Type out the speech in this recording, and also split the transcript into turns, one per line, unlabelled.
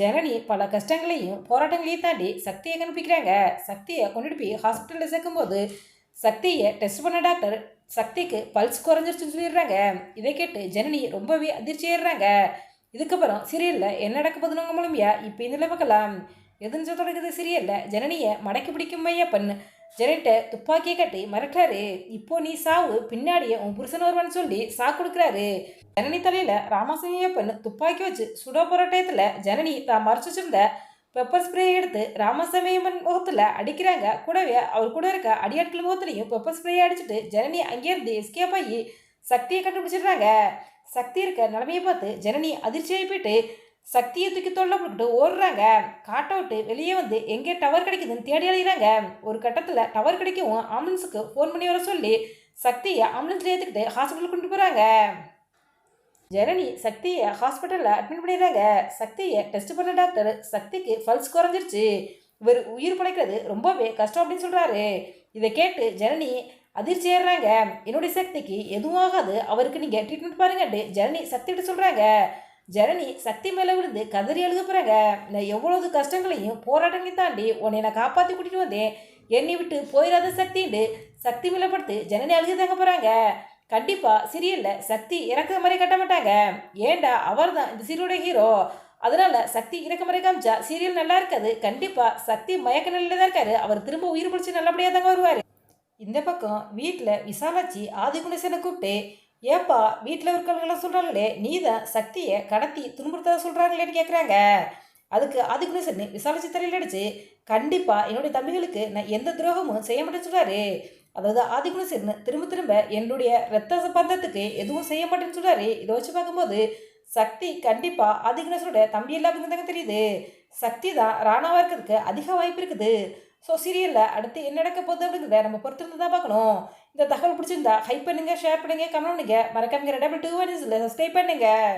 ஜனனி பல கஷ்டங்களையும் போராட்டங்களையும் தாண்டி சக்தியை கண்டுபிடிக்கிறாங்க. சக்தியை கொண்டுட்டு போய் ஹாஸ்பிட்டலில் சேர்க்கும்போது சக்தியை டெஸ்ட் பண்ண டாக்டர் சக்திக்கு பல்ஸ் குறைஞ்சிருச்சுன்னு சொல்லிடுறாங்க. இதை கேட்டு ஜனனி ரொம்பவே அதிர்ச்சி ஆயிடுறாங்க. இதுக்கப்புறம் சீரியலில் என்ன நடக்க போதுன்னு மூலமையா இப்போ இந்த பார்க்கலாம். எதுன்னு தொடங்குது சீரியலில் ஜனனியை மடக்கி பிடிக்கும் மையப்பன் ஜெனிட்ட துப்பாக்கியை கட்டி மிரட்டுறாரு. இப்போ நீ சாவு பின்னாடியே உன் புருஷன் வருவான்னு சொல்லி சா கொடுக்குறாரு. ஜனனி தலையில் ராமசாமியப்பன் துப்பாக்கி வச்சு சுட போராட்டத்தில் ஜனனி தான் மறைச்சு வச்சிருந்த பெப்பர் ஸ்ப்ரே எடுத்து ராமசாமியம்மன் முகத்தில் அடிக்கிறாங்க. கூடவே அவர் கூட இருக்க அடியாட்கள் முகத்துலையும் பெப்பர் ஸ்ப்ரே அடிச்சுட்டு ஜனனி அங்கேருந்து எஸ்கேப் ஆகி சக்தியை கண்டுபிடிச்சிடுறாங்க. சக்தி இருக்க நிலைமையை பார்த்து ஜனனி அதிர்ச்சியாகி போயிட்டு சக்தியை தூக்கி தொல்லை போட்டுட்டு ஓடுறாங்க. காட்டை விட்டு வெளியே வந்து எங்கே டவர் கிடைக்குதுன்னு தேடி அழைகிறாங்க ஒரு கட்டத்தில் டவர் கிடைக்கவும் ஆம்புலன்ஸுக்கு ஃபோன் பண்ணி வர சொல்லி சக்தியை ஆம்புலன்ஸில் ஏற்றுக்கிட்டு ஹாஸ்பிட்டலுக்கு கொண்டு போகிறாங்க ஜனனி சக்தியை ஹாஸ்பிட்டலில் அட்மிட் பண்ணிடுறாங்க. சக்தியை டெஸ்ட் பண்ண டாக்டர் சக்திக்கு பல்ஸ் குறைஞ்சிருச்சு. இவர் உயிர் பிழைக்கிறது ரொம்பவே கஷ்டம் அப்படின்னு சொல்கிறாரு இதை கேட்டு ஜனனி அதிர்ச்சி ஏறுறாங்க என்னுடைய சக்திக்கு எதுவும் ஆகாது. அவருக்கு நீங்கள் ட்ரீட்மெண்ட் பாருங்கன்ட்டு ஜனனி சக்திகிட்ட சொல்கிறாங்க ஜனனி சக்தி மேலே விழுந்து கதறி அழுக போகிறாங்க நான் எவ்வளவு கஷ்டங்களையும் போராட்டங்களையும் தாண்டி உன்னை நான் காப்பாற்றி கூட்டிகிட்டு வந்தேன். என்னை விட்டு போயிடாத சக்தின்னு சக்தி மேலே படுத்து ஜனனி அழுக தாங்க போகிறாங்க கண்டிப்பாக சீரியலில் சக்தி இறக்குற மாதிரி கட்ட மாட்டாங்க. ஏண்டா அவர் தான் இந்த சீரியலோட ஹீரோ? அதனால் சக்தி இறக்க முறை காமிச்சா சீரியல் நல்லா இருக்காது. கண்டிப்பாக சக்தி மயக்க நிலையில் தான் இருக்காரு. அவர் திரும்ப உயிர் பிடிச்சி நல்லபடியாக தாங்க வருவார். இந்த பக்கம் வீட்டில் விசாலாச்சி ஆதிகுணேசனை கூப்பிட்டு ஏப்பா வீட்டில் இருக்கிறவங்களாம் சொல்கிறாங்களே நீ தான் சக்தியை கடத்தி துன்புறுத்ததாக சொல்கிறாங்களேன்னு கேட்குறாங்க அதுக்கு ஆதிகுணேசன் விசாலாச்சி தலையில் அடிச்சு கண்டிப்பாக என்னுடைய தம்பிகளுக்கு நான் எந்த துரோகமும் செய்ய மாட்டேன்னு சொல்கிறாரு அதாவது ஆதிகுணேசன் திரும்ப திரும்ப என்னுடைய ரத்த பந்தத்துக்கு எதுவும் செய்ய மாட்டேன்னு சொல்கிறாரு இதை வச்சு பார்க்கும்போது சக்தி கண்டிப்பாக ஆதிகுணேசனோட தம்பி இல்லாமல் தாங்க தெரியுது. சக்தி தான் ராணாவாக இருக்கிறதுக்கு அதிக வாய்ப்பு இருக்குது. ஸோ சீரியலில் அடுத்து என்ன நடக்க போகுது அப்படிங்கிறத நம்ம பொறுத்திருந்து தான் பார்க்கணும். இந்த தகவல் பிடிச்சிருந்தா ஹைப் பண்ணுங்கள் ஷேர் பண்ணுங்கள் கமெண்ட் பண்ணுங்கள் மறக்காம டபுள் டூ ஒன் சப்ஸ்கிரைப் பண்ணுங்கள்